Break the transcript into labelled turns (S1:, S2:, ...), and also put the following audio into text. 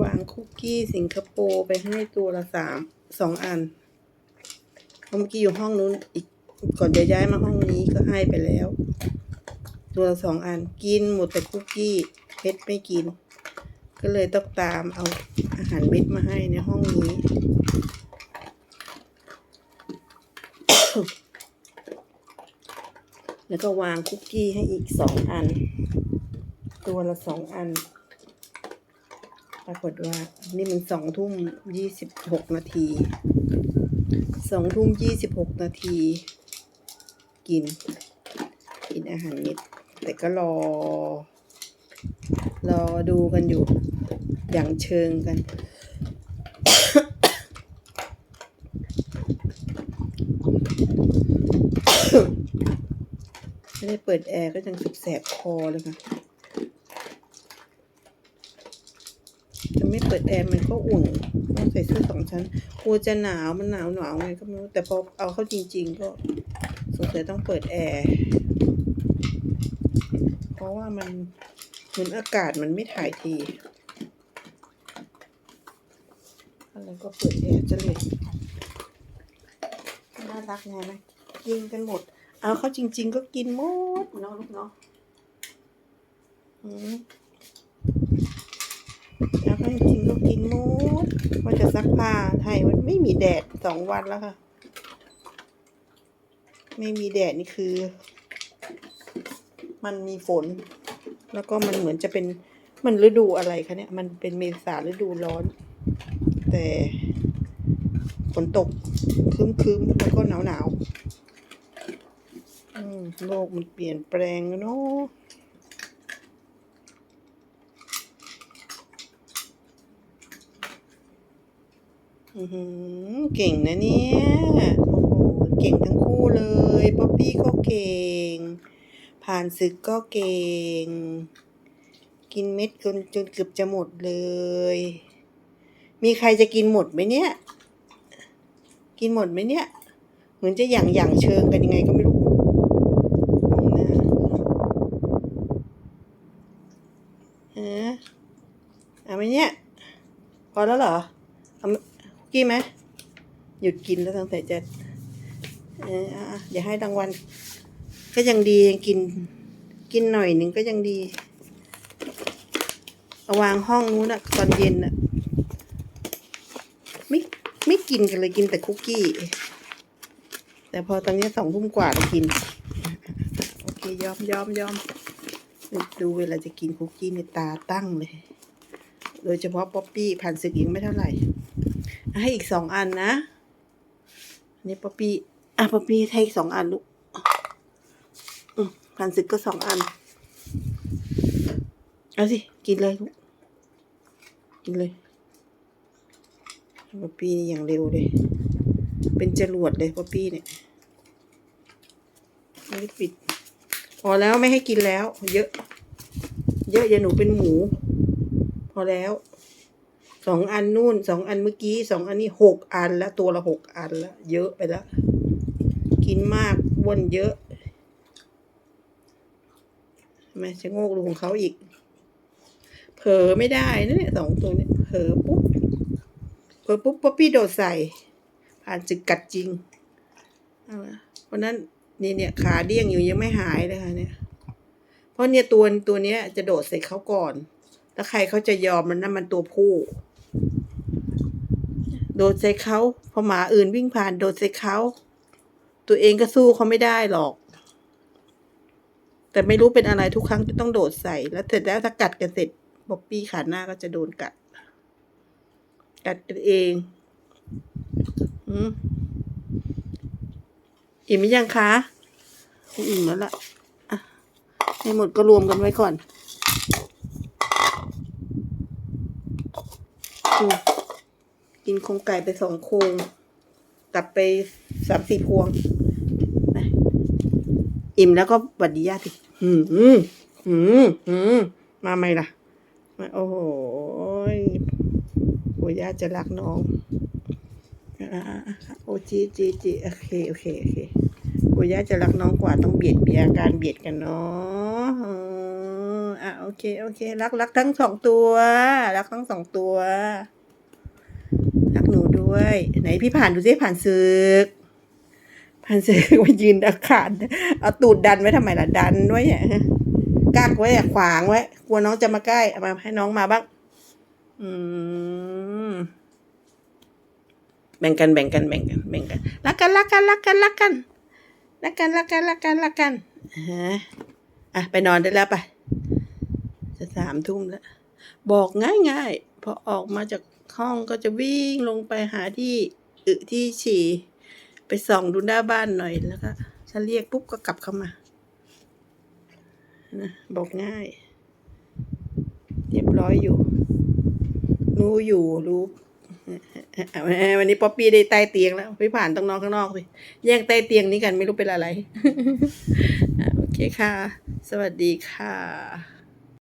S1: วางคุกกี้สิงคโปร์ไปให้ตัวละสามสองอันเพราเมื่อกี้อยู่ห้องนู้นอีกก่อนจะย้ายมาห้องนี้ก็ให้ไปแล้ว ตัวละสองอันกินหมดแต่คุกกี้เพชรไม่กิน ก็เลยต้องตามเอาอาหารเม็ดมาให้ในห้องนี้แล้วก็วางคุกกี้ให้อีกสองอัน ตัวละสองอัน ปรากฏว่านี่มันสองทุ่มยี่สิบหกนาทีสองทุ่มยี่สิบหกนาที กิน กินอาหารเม็ดแต่ก็รอ รอดูกันอยู่อย่างเชิงกัน ไม่ได้เปิดแอร์ก็ยังสุดแสบคอเลยค่ะจะ ไม่เปิดแอร์มันก็อุ่นต้องใส่เสื้อสองชั้นกลัวจะหนาวมันหนาวหนาวไงก็ไม่รู้แต่พอเอาเข้าจริง ๆ ก็สงสัยต้องเปิดแอร์เพราะว่ามันเหมือนอากาศมันไม่ถ่ายทีอะไรก็เปิดแอร์จะเลยน่ารักไงนะกินกันหมด เอาเข้าจริง ๆ ก็กินหมดเนาะลูกเนาะอืมเอาเข้าจริงๆก็กินหมดว่าจะ ซักผ้าไทยมันไม่มีแดดสองวันแล้วค่ะ ไม่มีแดดนี่คือ มันมีฝน แล้วก็มันเหมือนจะเป็นมันฤดูอะไรคะเนี่ย มันเป็นเมษาฤดูร้อน แต่ฝนตกครึ้มๆแล้วก็หนาวๆอืมโลกมันเปลี่ยนแปลงเนาะอือหือ เก่งนะเนี่ย โอ้โห เก่งทั้งคู่เลย ป๊อปปี้ก็เก่ง ผ่านศึกก็เก่ง กินเม็ดจนจนเกือบจะหมดเลย มีใครจะกินหมดไหมเนี่ย กินหมดไหมเนี่ย เหมือนจะหยั่งหยั่งเชิงกันยังไงก็ไม่รู้องหน้าฮะเอาไหมเนี่ย พอแล้วเหรอ กี้ไหมหยุดกินแล้วตั้งแต่จะเอออะอะเดี๋ยวให้รางวัลก็ยังดียังกิน กินหน่อยหนึ่งก็ยังดีเอาวางห้องนู้นอะตอนเย็นอะไม่ไม่กินกันเลยกินแต่คุกกี้ แต่พอตอนนี้สองทุ่มกว่าเรากิน โอเคยอมยอมยอมดูเวลาจะกินคุกกี้ในตาตั้งเลย โดยเฉพาะป๊อปปี้ผ่านศึกอีกไม่เท่าไหร่ ให้อีกสองอันนะอันนี่ป๊อปปี้อะป๊อปปี้ให้อีกสองอันลูกอืมผ่านศึกก็สองอัน เอาสิ กินเลยลูกกินเลยป๊อปปี้นี่อย่างเร็วเลย เป็นจรวดเลยป๊อปปี้เนี่ยไม่ได้ปิดพอแล้วไม่ให้กินแล้ว เยอะ เยอะอย่าหนูเป็นหมู พอแล้ว สองอันนู่นสองอันเมื่อกี้สองอันนี้หกอันแล้วตัวละหกอันแล้วเยอะไปแล้วกินมากอ้วนเยอะทำไมจะโงกดูของเขาอีก เผลอไม่ได้นะเนี่ยสองตัวเนี่ยเผลอปุ๊บเผลอปุ๊บป๊อปปี้โดดใส่ ผ่านจึกกัดจริงเพราะนั้นนี่เนี่ยขาเดี้ยงอยู่ยังไม่หายเลยค่ะเนี่ย เพราะเนี่ยตัวตัวเนี้ยจะโดดใส่เขาก่อน แล้วใครเขาจะยอมมันนั่นมันตัวผู้ โดดใส่เขาพอหมาอื่นวิ่งผ่านโดดใส่เขาตัวเองก็สู้เขาไม่ได้หรอก แต่ไม่รู้เป็นอะไรทุกครั้งจะต้องโดดใส่ แล้วเสร็จแล้วถ้ากัดกันเสร็จบ๊อบปี้ขาหน้าก็จะโดนกัด กัดกันเองอืมอิ่มหรือยังคะอิ่มแล้วล่ะอะให้หมดก็รวมกันไว้ก่อนอืม กินโครงไก่ไปสองโครงกลับไปสามสี่พวง อิ่มแล้วก็หวัดดีญาติอืมอืมอืมอืมมาไหมล่ะมาโอ้โหโอ้ญาติจะรักน้องอ่าโอจีจีจีโอเคโอเคโอเคโอ้ญาติจะรักน้องกว่าต้องเบียดเบียการเบียดกันเนาะอะโอเคโอเค รักรักทั้งสองตัว รักทั้งสองตัว ด้วย ไหนพี่ผ่านดูสิผ่านศึกผ่านศึกมายืนอาคารเอาตูดดันไว้ทำไมล่ะดันไว้เนี่ยกักไว้ขวางไว้กลัวน้องจะมาใกล้เอามาให้น้องมาบ้าง อืมแบ่งกันแบ่งกันแบ่งกันแบ่งกันรักกันรักกันรักกันรักกันรักกันรักกันรักกันรักกันฮะอะไปนอนได้แล้วไปจะสามทุ่มแล้ว บอกง่ายง่ายๆพอออกมาจาก ห้องก็จะวิ่งลงไปหาที่อึที่ฉี่ ไปส่องดูหน้าบ้านหน่อยแล้วก็ถ้าเรียกปุ๊บก็กลับเข้ามานะบอกง่าย เรียบร้อยอยู่ รู้อยู่รู้วันนี้ป๊อปปี้ได้ใต้เตียงแล้วพี่ผ่านต้องนอนข้างนอกสิแย่งใต้เตียงนี้กันไม่รู้เป็นอะไร โอเคค่ะ สวัสดีค่ะ